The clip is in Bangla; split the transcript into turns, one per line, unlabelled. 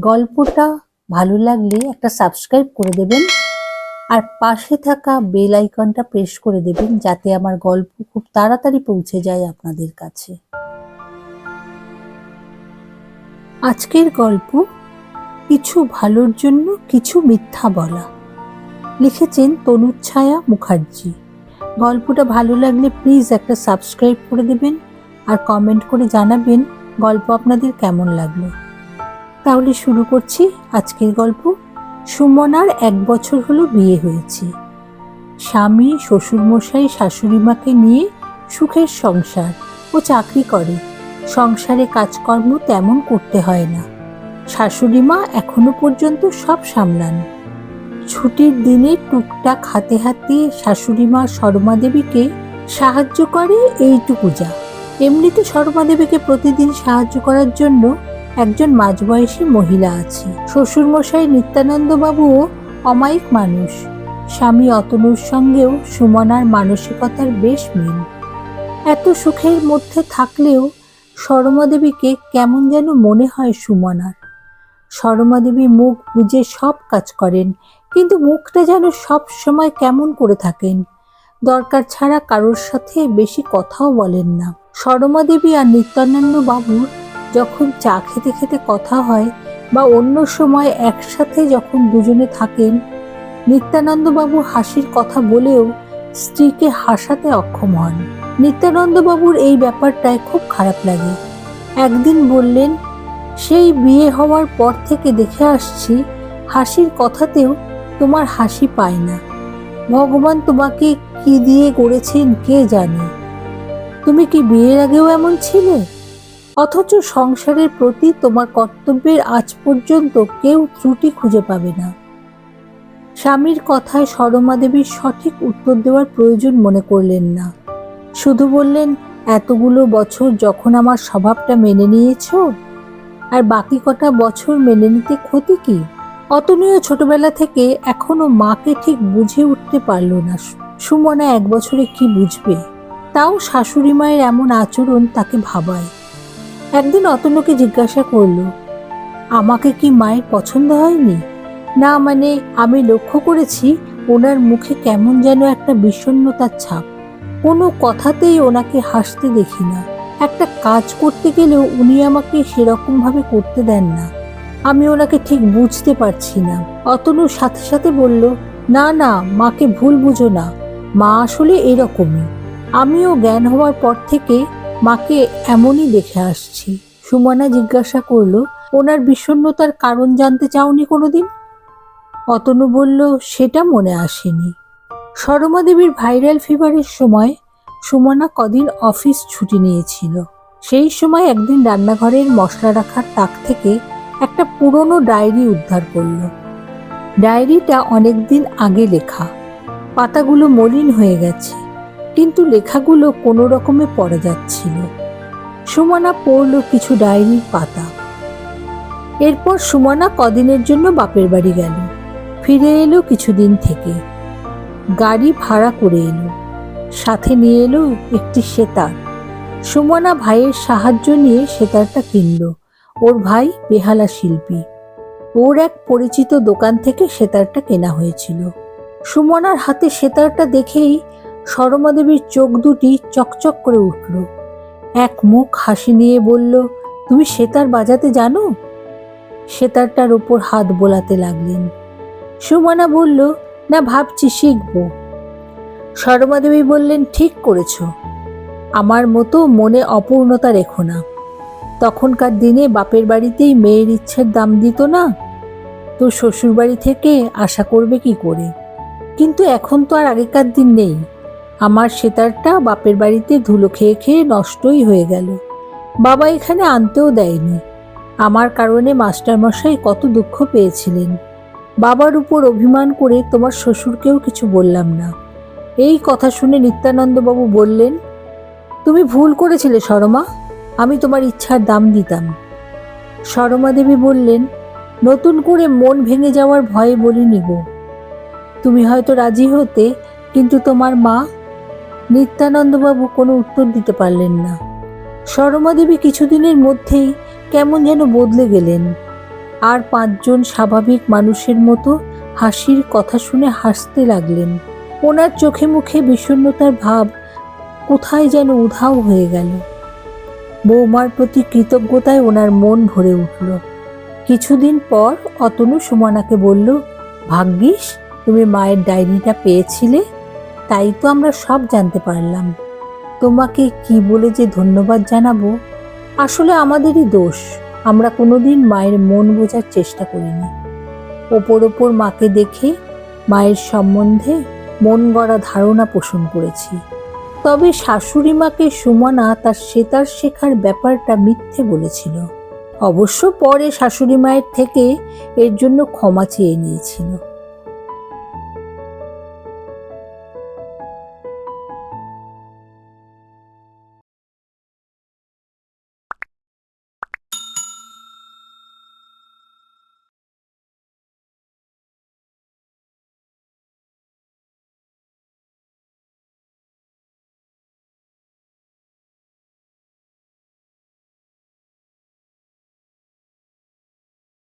গল্পটা ভালো লাগলে একটা সাবস্ক্রাইব করে দেবেন। আর পাশে থাকা বেল আইকনটা প্রেস করে দেবেন যাতে আমার গল্প খুব তাড়াতাড়ি পৌঁছে যায় আপনাদের কাছে। আজকের গল্প, কিছু ভালোর জন্য কিছু মিথ্যা বলা লিখেছেন তনুচ্ছায়া মুখার্জি। গল্পটা ভালো লাগলে প্লিজ একটা সাবস্ক্রাইব করে দেবেন। আর কমেন্ট করে জানাবেন গল্প আপনাদের কেমন লাগল। তাহলে শুরু করছি আজকের গল্প। সুমনার এক বছর হলো বিয়ে হয়েছে। স্বামী, শ্বশুরমশাই, শাশুড়িমাকে নিয়ে সুখের সংসার ও চাকরি করে। সংসারে কাজকর্ম তেমন করতে হয় না। শাশুড়িমা এখনও পর্যন্ত সব সামলান। ছুটির দিনে টুকটাক হাতে হাতে শাশুড়িমা শর্মা দেবীকে সাহায্য করে এইটুকু যা। এমনিতে শর্মা দেবীকে প্রতিদিন সাহায্য করার জন্য একজন মাঝবয়সী মহিলা আছে। শ্বশুরমশাই নিত্যানন্দ বাবুও অমায়িক মানুষ। স্বামী অতনুর সঙ্গেও সুমনার মানসিকতার বেশ মিল। এত সুখের মধ্যে থাকলেও শর্মা দেবীকে কেমন যেন মনে হয় সুমনার। শর্মা দেবী মুখ বুজে সব কাজ করেন, কিন্তু মুখটা যেন সব সময় কেমন করে থাকেন? দরকার ছাড়া কারোর সাথে বেশি কথাও বলেন না। শর্মা দেবী আর নিত্যানন্দ বাবুর যখন চা খেতে খেতে কথা হয় বা অন্য সময় একসাথে যখন দুজনে থাকেন, নিত্যানন্দবাবু হাসির কথা বলেও স্ত্রীকে হাসাতে অক্ষম হন। নিত্যানন্দবাবুর এই ব্যাপারটায় খুব খারাপ লাগে। একদিন বললেন, সেই বিয়ে হওয়ার পর থেকে দেখে আসছি, হাসির কথাতেও তোমার হাসি পায় না। ভগবান তোমাকে কি দিয়ে গড়েছেন কে জানে? তুমি কি বিয়ের আগেও এমন ছিলে? অথচ সংসারের প্রতি তোমার কর্তব্যের আজ পর্যন্ত কেউ ত্রুটি খুঁজে পাবে না। স্বামীর কথায় সরমা দেবীর সঠিক উত্তর দেওয়ার প্রয়োজন মনে করলেন না। শুধু বললেন, এতগুলো বছর যখন আমার স্বভাবটা মেনে নিয়েছো, আর বাকি কটা বছর মেনে নিতে ক্ষতি কি? অতনীয় ছোটবেলা থেকে এখনও মাকে ঠিক বুঝে উঠতে পারল না। সুমনা এক বছরে কি বুঝবে? তাও শাশুড়ি মায়ের এমন আচরণ তাকে ভাবায়। একদিন অতনুকে জিজ্ঞাসা করল, আমাকে কি মায়ের পছন্দ হয়নি? না মানে আমি লক্ষ্য করেছি ওনার মুখে কেমন যেন একটা বিষণ্ণতার ছাপ। কোনো কথাতেই ওনাকে হাসতে দেখি না। একটা কাজ করতে গেলেও উনি আমাকে সেরকমভাবে করতে দেন না। আমি ওনাকে ঠিক বুঝতে পারছি না। অতনু সাথে সাথে বলল, না না, মাকে ভুল বুঝো না। মা আসলে এরকমই। আমিও জ্ঞান হওয়ার পর থেকে মাকে এমনই দেখে আসছি। সুমনা জিজ্ঞাসা করল, ওনার বিষণ্ণতার কারণ জানতে চাওনি কোনোদিন? অতনু বলল, সেটা মনে আসেনি। সরমা দেবীর ভাইরাল ফিভারের সময় সুমনা কদিন অফিস ছুটি নিয়েছিল। সেই সময় একদিন রান্নাঘরের মশলা রাখার তাক থেকে একটা পুরনো ডায়েরি উদ্ধার করল। ডায়েরিটা অনেকদিন আগে লেখা। পাতাগুলো মলিন হয়ে গেছে। কিন্তু লেখাগুলো কোনো রকমে পড়া যাচ্ছিল। সুমনা পড়ল কিছু ডায়েরির পাতা। এরপর সুমনা কদিনের জন্য বাপের বাড়ি গেল। ফিরে এলো কিছুদিন থেকে। গাড়ি ভাড়া করে এলো। সাথে নিয়ে এলো একটি সেতার। সুমনা ভাইয়ের সাহায্য নিয়ে সেতারটা কিনল। ওর ভাই বেহালা শিল্পী। ওর এক পরিচিত দোকান থেকে সেতারটা কেনা হয়েছিল। সুমনার হাতে সেতারটা দেখেই সরমা দেবীর চোখ দুটি চকচক করে উঠল। এক মুখ হাসি নিয়ে বলল, তুমি সেতার বাজাতে জানো? সেতারটার ওপর হাত বোলাতে লাগলেন। সুমনা বলল, না, ভাবছি শিখব। সরমা দেবী বললেন, ঠিক করেছ। আমার মতো মনে অপূর্ণতা রেখো না। তখনকার দিনে বাপের বাড়িতেই মেয়ের ইচ্ছের দাম দিত না। তো শ্বশুর বাড়ি থেকে আশা করবে কি করে? কিন্তু এখন তো আর আগেকার দিন নেই। আমার সেতারটা বাপের বাড়িতে ধুলো খেয়ে খেয়ে নষ্টই হয়ে গেল। বাবা এখানে আনতেও দেয়নি। আমার কারণে মাস্টারমশাই কত দুঃখ পেয়েছিলেন। বাবার উপর অভিমান করে তোমার শ্বশুরকেও কিছু বললাম না। এই কথা শুনে নিত্যানন্দবাবু বললেন, তুমি ভুল করেছিলে সরমা, আমি তোমার ইচ্ছার দাম দিতাম। সরমা দেবী বললেন, নতুন করে মন ভেঙে যাওয়ার ভয়ে বলিনি গো। তুমি হয়তো রাজি হতে, কিন্তু তোমার মা নিত্যানন্দবাবু কোনো উত্তর দিতে পারলেন না। সরমা দেবী কিছুদিনের মধ্যেই কেমন যেন বদলে গেলেন। আর পাঁচজন স্বাভাবিক মানুষের মতো হাসির কথা শুনে হাসতে লাগলেন। ওনার চোখে মুখে বিষণ্ণতার ভাব কোথায় যেন উধাও হয়ে গেল। বৌমার প্রতি কৃতজ্ঞতায় ওনার মন ভরে উঠল। কিছুদিন পর অতনু সুমনাকে বলল, ভাগ্যিস, তুমি মায়ের ডায়েরিটা পেয়েছিলে? তাই তো আমরা সব জানতে পারলাম। তোমাকে কি বলে যে ধন্যবাদ জানাব? আসলে আমাদেরই দোষ। আমরা কোনোদিন মায়ের মন বোঝার চেষ্টা করিনি। ওপর ওপর মাকে দেখে মায়ের সম্বন্ধে মন গড়া ধারণা পোষণ করেছি। তবে শাশুড়ি মাকে সুমনা তার সেতার শেখার ব্যাপারটা মিথ্যে বলেছিল। অবশ্য পরে শাশুড়ি মায়ের থেকে এর জন্য ক্ষমা চেয়ে নিয়েছিল।